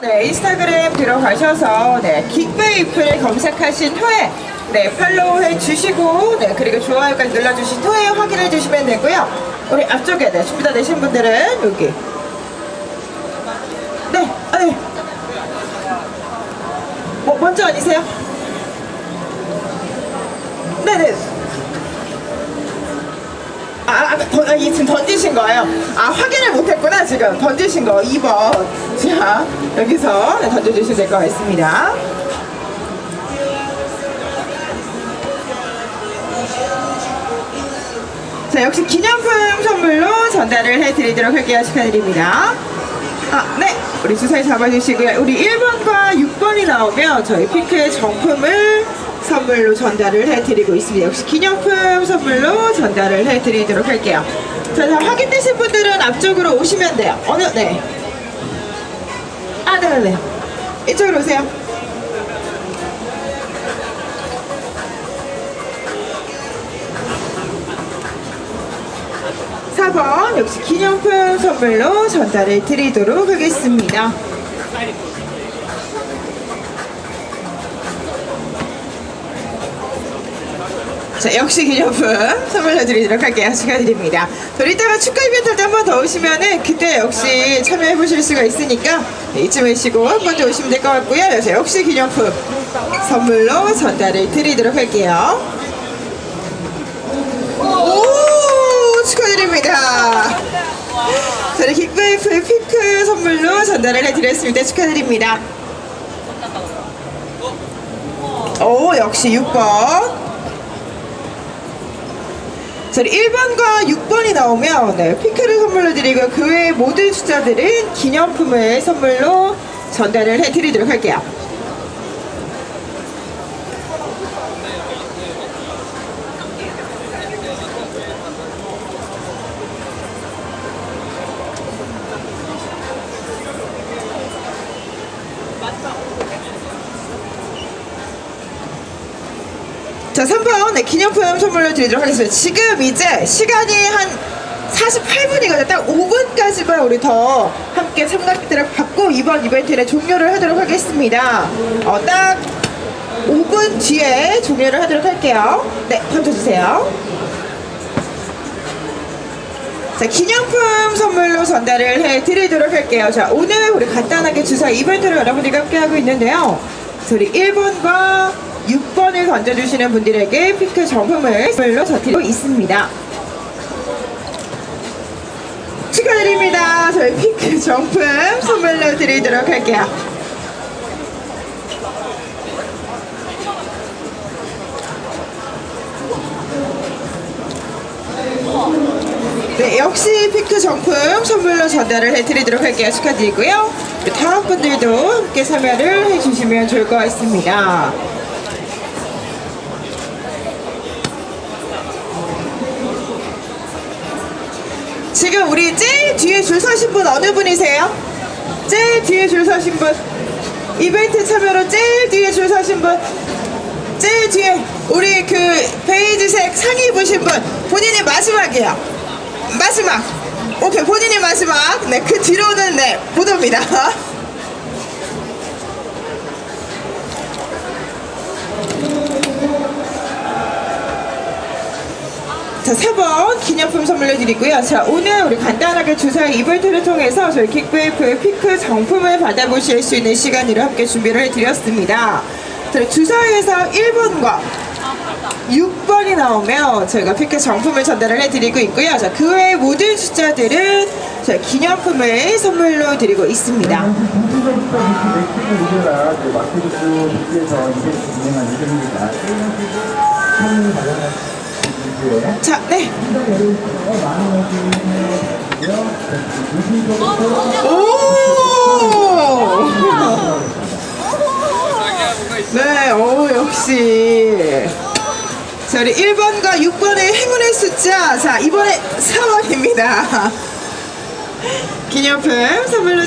네, 인스타그램 들어가셔서 네, 킥베이프를 검색하신 후에 네, 팔로우 해 주시고 네, 그리고 좋아요까지 눌러주신 후에 확인해 주시면 되고요. 우리 앞쪽에 네, 준비가 되신 분들은 여기 네, 아, 네. 뭐, 먼저 아니세요? 네네. 아, 아, 던, 아, 이 지금 던지신 거예요. 아, 확인을 못했구나, 지금. 던지신 거, 2번. 자, 여기서 네, 던져주시면 될 것 같습니다. 자, 역시 기념품 선물로 전달을 해드리도록 할게요. 축하드립니다. 아, 네. 우리 주사위 잡아주시고요. 우리 1번과 6번이 나오면 저희 핑크의 정품을 선물로 전달을 해드리고 있습니다. 역시 기념품 선물로 전달을 해드리도록 할게요. 자, 자 확인되신 분들은 앞쪽으로 오시면 돼요. 어느, 네. 아, 네네네. 이쪽으로 오세요. 사번 역시 기념품 선물로 전달해 드리도록 하겠습니다. 자, 역시 기념품 선물로 드리도록 할게요. 축하드립니다. 저 이따가 축하 이벤트 때한 번 더 오시면은 그때 역시 참여해 보실 수가 있으니까 네, 이쯤 오시고 한 번 더 오시면 될 것 같고요. 그래서 역시 기념품 선물로 전달해 드리도록 할게요. 오 축하드립니다. 저희 킥베이프의 핑크 선물로 전달을 해드렸습니다. 축하드립니다. 오 역시 6번. 저희 1번과 6번이 나오면 네, 핑크를 선물로 드리고 그 외의 모든 숫자들은 기념품을 선물로 전달을 해드리도록 할게요. 자, 3번 네, 기념품 선물로 드리도록 하겠습니다. 지금 이제 시간이 한 48분이거든요. 딱 5분까지만 우리 더 함께 참가객들을 받고 이번 이벤트를 종료를 하도록 하겠습니다. 어, 딱 5분 뒤에 종료를 하도록 할게요. 네, 던져주세요. 자, 기념품 선물로 전달을 해 드리도록 할게요. 자, 오늘 우리 간단하게 주사 이벤트를 여러분들과 함께 하고 있는데요. 그래서 우리 1번과 6번을 던져주시는 분들에게 핑크 정품을 선물로 전드리고 있습니다. 축하드립니다. 저희 핑크 정품 선물로 드리도록 할게요. 네, 역시 핑크 정품 선물로 전달을 해드리도록 할게요. 축하드리고요. 네, 다음 분들도 함께 참여를 해주시면 좋을 것 같습니다. 지금 우리 제일 뒤에 줄 서신 분 어느 분이세요? 제일 뒤에 줄 서신 분. 이벤트 참여로 제일 뒤에 줄 서신 분. 제일 뒤에 우리 그 베이지색 상의 입으신 분. 본인이 마지막이에요. 마지막. 오케이 본인이 마지막. 네그 뒤로는 네못 옵니다 자, 4번 기념품 선물로 드리고요. 자, 오늘 우리 간단하게 주사 이벤트를 통해서 저희 킥베이프의 피크 정품을 받아보실 수 있는 시간으로 함께 준비를 해드렸습니다. 자, 주사에서 1번과 6번이 나오면 저희가 피크 정품을 전달을 해드리고 있고요. 자, 그 외의 모든 숫자들은 저희 기념품을 선물로 드리고 있습니다. 맥주는 이제라 마켓부스 북에서 이벤트 진행한 이벤트입니다. 참여 이벤트에 자, 네. 오! 네, 오, 역시. 자, 우리 1번과 6번의 행운의 숫자. 자, 이번에 4번입니다. 기념품 선물로